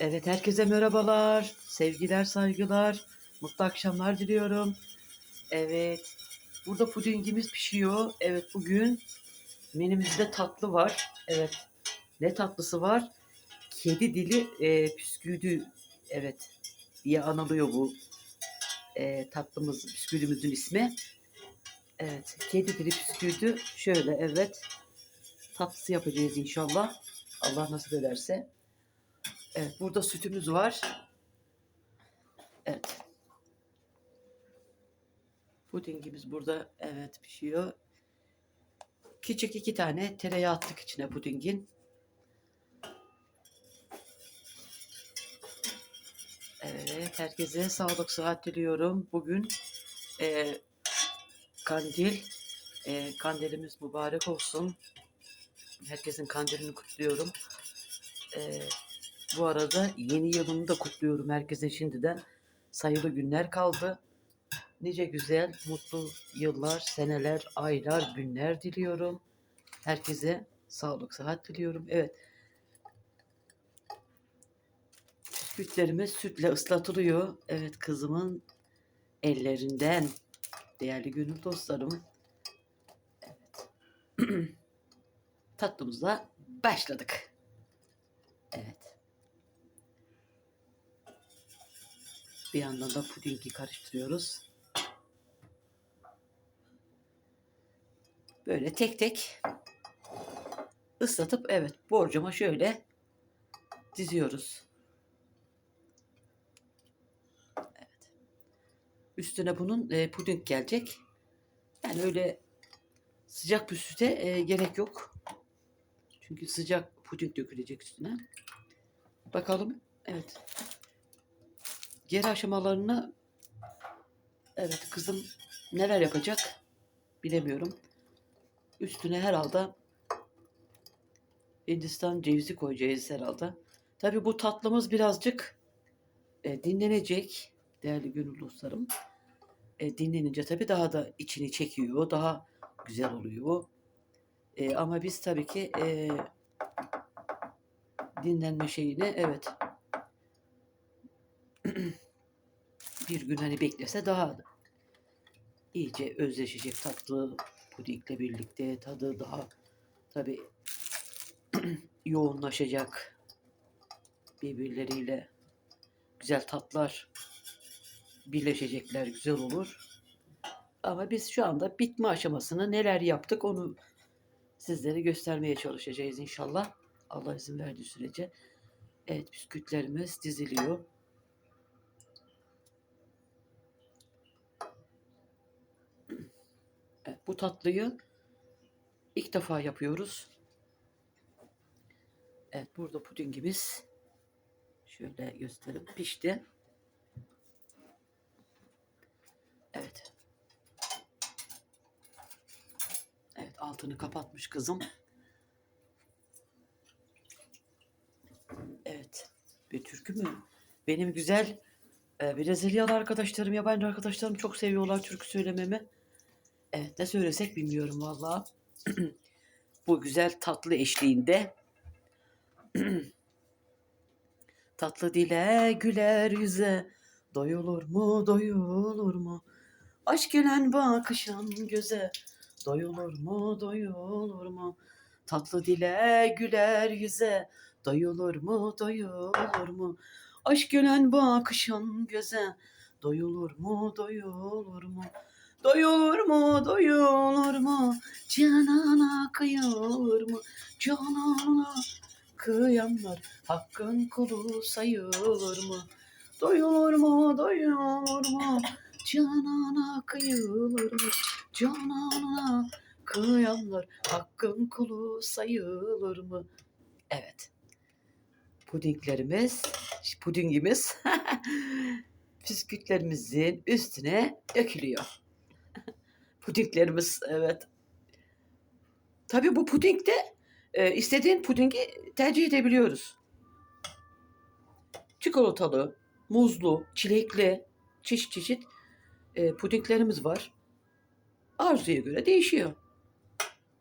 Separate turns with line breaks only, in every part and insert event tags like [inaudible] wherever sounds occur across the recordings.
Evet herkese merhabalar, sevgiler, saygılar, mutlu akşamlar diliyorum. Evet, burada pudingimiz pişiyor. Evet bugün menümüzde tatlı var. Evet, ne tatlısı var? Kedi dili e, püsküdü. Evet, diye anılıyor bu e, tatlımız, püsküdümüzün ismi. Evet, kedi dili püsküdü. Şöyle evet, tatlısı yapacağız inşallah. Allah nasip ederse. Evet, burada sütümüz var. Evet. Pudingimiz burada evet pişiyor. Küçük iki tane tereyağı attık içine pudingin. Evet, herkese sağlık sıhhat diliyorum. Bugün e, kandil, e, kandilimiz mübarek olsun. Herkesin kandilini kutluyorum. E, bu arada yeni yılını da kutluyorum herkese şimdiden. Sayılı günler kaldı. Nice güzel, mutlu yıllar, seneler, aylar, günler diliyorum. Herkese sağlık, sıhhat diliyorum. Evet. Bisküvitlerimiz sütle ıslatılıyor. Evet kızımın ellerinden. Değerli gönül dostlarım. Evet. [clears throat] Tatlımıza başladık. Evet. Bir yandan da pudingi karıştırıyoruz. Böyle tek tek ıslatıp evet borcama şöyle diziyoruz. Evet. Üstüne bunun e, puding gelecek. Yani öyle sıcak bir e, gerek yok. Çünkü sıcak puding dökülecek üstüne. Bakalım. Evet. Geri aşamalarını evet kızım neler yapacak bilemiyorum. Üstüne herhalde Hindistan cevizi koyacağız herhalde. Tabi bu tatlımız birazcık e, dinlenecek değerli gönül dostlarım. E, dinlenince tabi daha da içini çekiyor. Daha güzel oluyor. E, ama biz tabii ki e, dinlenme şeyini evet [clears throat] bir gün hani beklese daha da iyice özleşecek tatlı pudingle birlikte tadı daha tabi [clears throat] yoğunlaşacak birbirleriyle güzel tatlar birleşecekler güzel olur. Ama biz şu anda bitme aşamasını neler yaptık onu sizlere göstermeye çalışacağız inşallah. Allah izin verdiği sürece. Evet bisküvitlerimiz diziliyor. Bu tatlıyı ilk defa yapıyoruz. Evet burada pudingimiz şöyle göstereyim pişti. Evet. Evet altını kapatmış kızım. Evet. Bir türkü mü? Benim güzel e, Brezilyalı arkadaşlarım, yabancı arkadaşlarım çok seviyorlar türkü söylememi. Evet ne söylesek bilmiyorum valla. [clears throat] Bu güzel tatlı eşliğinde. [clears throat] tatlı dile güler yüze doyulur mu doyulur mu? Aşk gülen bakışan göze doyulur mu doyulur mu? Tatlı dile güler yüze doyulur mu doyulur mu? Aşk gülen bakışan göze doyulur mu doyulur mu? Doyulur mu, doyulur mu? Canana kıyılır mı? Canana kıyanlar hakkın kulu sayılır mı? Doyulur mu, doyulur mu? Canana kıyılır mı? Canana kıyanlar hakkın kulu sayılır mı? Evet. Pudinglerimiz, pudingimiz [laughs] bisküvitlerimizin üstüne dökülüyor pudinglerimiz evet. Tabii bu pudingde e, istediğin pudingi tercih edebiliyoruz. Çikolatalı, muzlu, çilekli, çeşit çeşit e, pudinglerimiz var. Arzuya göre değişiyor.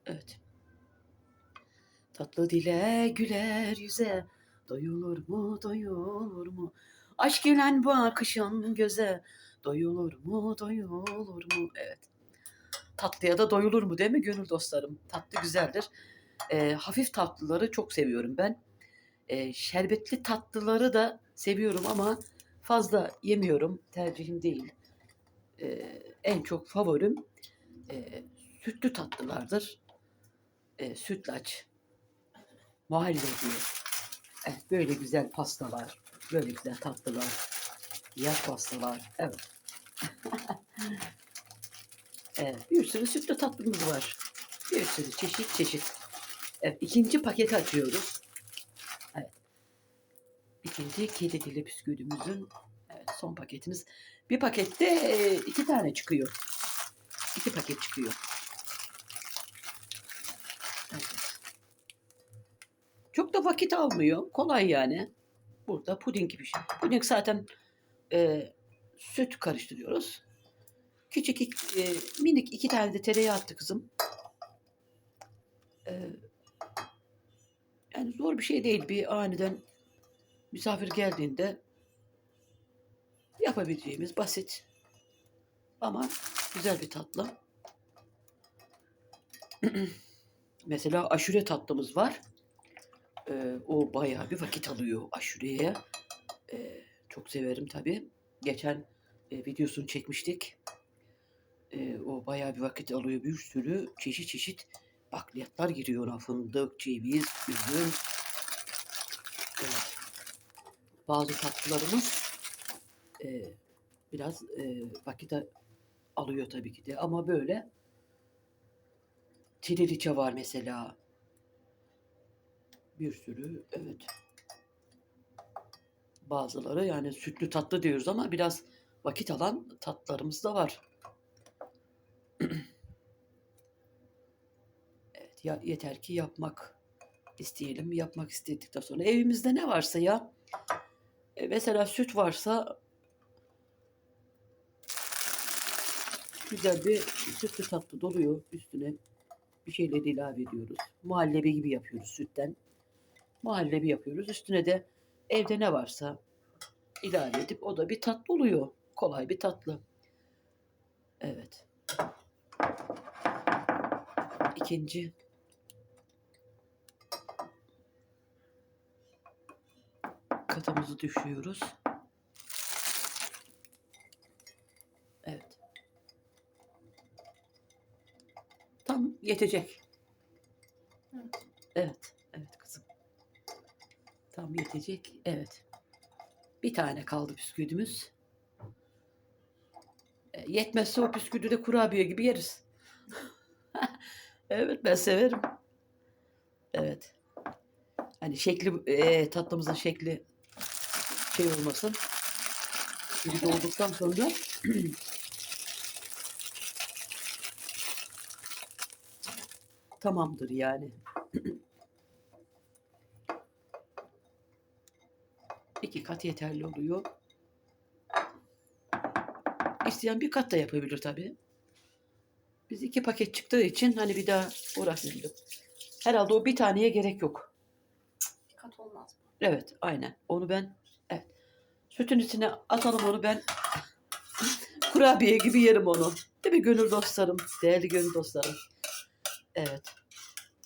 Evet. Tatlı dile güler yüze Doyulur mu, doyulur mu? Aşk ile bakışan göze doyulur mu, doyulur mu? Evet. Tatlıya da doyulur mu değil mi gönül dostlarım? Tatlı güzeldir. Ee, hafif tatlıları çok seviyorum ben. Ee, şerbetli tatlıları da seviyorum ama fazla yemiyorum. Tercihim değil. Ee, en çok favorim e, sütlü tatlılardır. E, sütlaç, muhallebi, evet, böyle güzel pastalar, böyle güzel tatlılar, yaş pastalar, evet. [laughs] evet, bir sürü sütlü tatlımız var. Bir sürü çeşit çeşit. Evet, ikinci paketi açıyoruz. Evet. İkinci kedi dili bisküvimizin evet, son paketimiz. Bir pakette e, iki tane çıkıyor. İki paket çıkıyor. Çok da vakit almıyor. Kolay yani. Burada puding gibi şey. Puding zaten e, süt karıştırıyoruz. Küçük ik- e, minik iki tane de tereyağı attı kızım. E, yani zor bir şey değil. Bir aniden misafir geldiğinde yapabileceğimiz basit ama güzel bir tatlı. [clears throat] Mesela aşure tatlımız var. Ee, o bayağı bir vakit alıyor aşureye. Ee, çok severim tabii. Geçen e, videosunu çekmiştik. Ee, o bayağı bir vakit alıyor. Bir sürü çeşit çeşit bakliyatlar giriyor ona. Fındık, ceviz, üzüm. Bazı tatlılarımız e, biraz e, vakit alıyor tabii ki de. Ama böyle Triliçe var mesela. Bir sürü evet. Bazıları yani sütlü tatlı diyoruz ama biraz vakit alan tatlarımız da var. Evet ya yeter ki yapmak isteyelim. Yapmak istedikten sonra evimizde ne varsa ya e, mesela süt varsa güzel bir sütlü tatlı doluyor üstüne bir şeyler ilave ediyoruz. Muhallebi gibi yapıyoruz sütten. Muhallebi yapıyoruz. Üstüne de evde ne varsa ilave edip o da bir tatlı oluyor. Kolay bir tatlı. Evet. İkinci katımızı düşüyoruz. Evet. Tam yetecek.
Evet.
Evet, evet kızım. Tam yetecek. Evet. Bir tane kaldı bisküvimiz. E, yetmezse o bisküvi de kurabiye gibi yeriz. [laughs] evet ben severim. Evet. Hani şekli e, tatlımızın şekli şey olmasın. Gibi olduktan sonra [clears throat] tamamdır yani. [clears throat] İki kat yeterli oluyor. İsteyen bir kat da yapabilir tabii. Biz iki paket çıktığı için hani bir daha uğraşmayalım. Herhalde o bir taneye gerek yok.
Kat olmaz mı?
Evet, aynen. Onu ben evet. Sütün içine atalım onu ben [laughs] kurabiye gibi yerim onu. Değil mi gönül dostlarım? Değerli gönül dostlarım. Evet.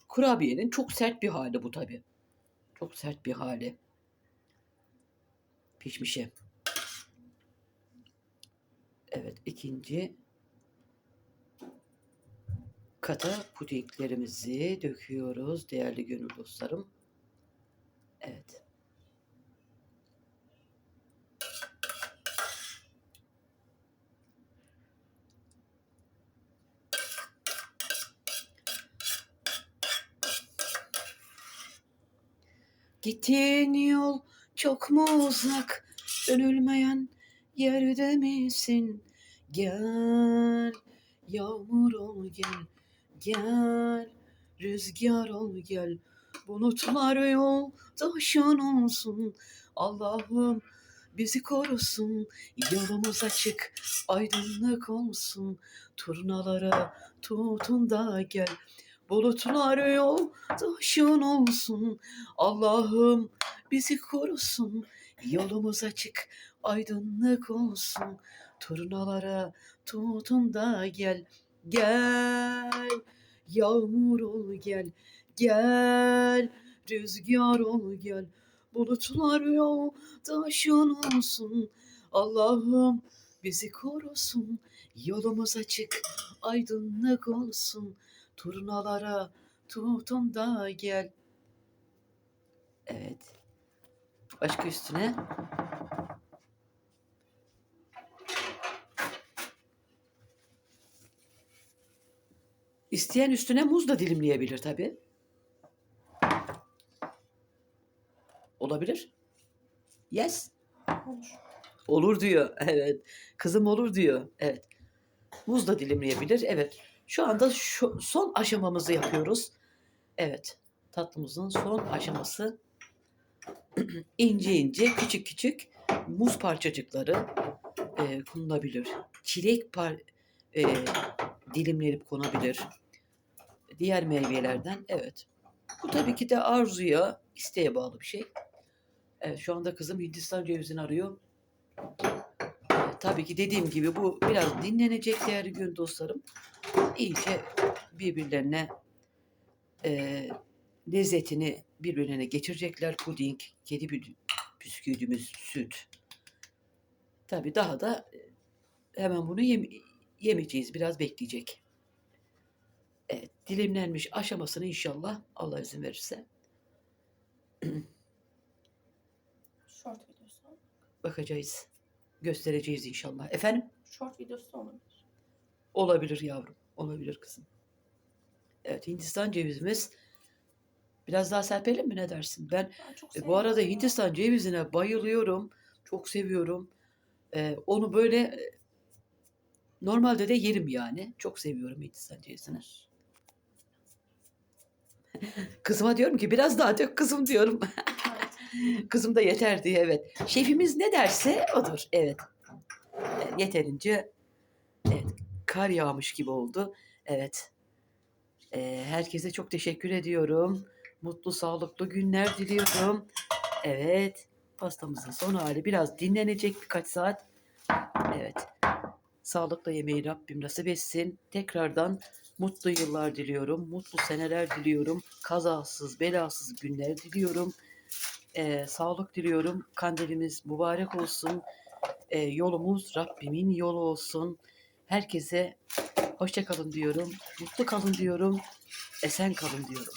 Kurabiyenin çok sert bir hali bu tabii. Çok sert bir hali. Pişmişe. Evet, ikinci kata pudinglerimizi döküyoruz değerli gönül dostlarım. Evet. Gittiğin yol çok mu uzak? Dönülmeyen yerde misin? Gel, yağmur ol gel, gel, rüzgar ol gel. Bulutlar yoldaşın olsun. Allah'ım bizi korusun. Yolumuz açık, aydınlık olsun. Turnalara tutun da gel. Bulutlar yoldaşın olsun. Allah'ım bizi korusun. Yolumuz açık, aydınlık olsun. Turnalara tutun da gel, gel. Yağmur ol gel, gel. Rüzgar ol gel. Bulutlar yoldaşın olsun. Allah'ım bizi korusun. Yolumuz açık, aydınlık olsun. Turnalara tutun da gel. Evet. Başka üstüne. İsteyen üstüne muz da dilimleyebilir tabi. Olabilir. Yes.
Olur.
Olur diyor. [laughs] Evet. Kızım olur diyor. Evet. Muz da dilimleyebilir. Evet. Şu anda şu son aşamamızı yapıyoruz. Evet. Tatlımızın son aşaması. [clears throat] ince ince, küçük küçük muz parçacıkları e, konulabilir. Çilek par e, dilimlenip konabilir. Diğer meyvelerden evet. Bu tabii ki de arzuya, isteğe bağlı bir şey. Evet şu anda kızım Hindistan cevizini arıyor. Evet, tabii ki dediğim gibi bu biraz dinlenecek değerli gün dostlarım. İyice birbirlerine e, lezzetini birbirlerine geçirecekler. Puding, kedi bisküvimiz, süt. Tabii daha da e, hemen bunu yem- yemeyeceğiz. Biraz bekleyecek. Evet, dilimlenmiş aşamasını inşallah Allah izin verirse [clears throat]
Short videosu.
bakacağız. Göstereceğiz inşallah. Efendim?
Short videosu da olabilir.
Olabilir yavrum. Olabilir kızım. Evet Hindistan cevizimiz. Biraz daha serpelim mi ne dersin? Ben e, bu arada. Hindistan cevizine bayılıyorum. Çok seviyorum. E, onu böyle e, normalde de yerim yani. Çok seviyorum Hindistan cevizini. Kızıma diyorum ki biraz daha dök kızım diyorum. Kızım da yeter diye evet. Şefimiz ne derse odur. Evet. E, Yeterince evet, kar yağmış gibi oldu. Evet. E, herkese çok teşekkür ediyorum. Mutlu, sağlıklı günler diliyorum. Evet. Pastamızın son hali biraz dinlenecek birkaç saat. Sağlıkla yemeği Rabbim nasip etsin. Tekrardan mutlu yıllar diliyorum. Mutlu seneler diliyorum. Kazasız, belasız günler diliyorum. Ee, sağlık diliyorum. Kandilimiz mübarek olsun. Ee, yolumuz Rabbimin yolu olsun. Herkese hoşça kalın diyorum. Mutlu kalın diyorum. Esen kalın diyorum.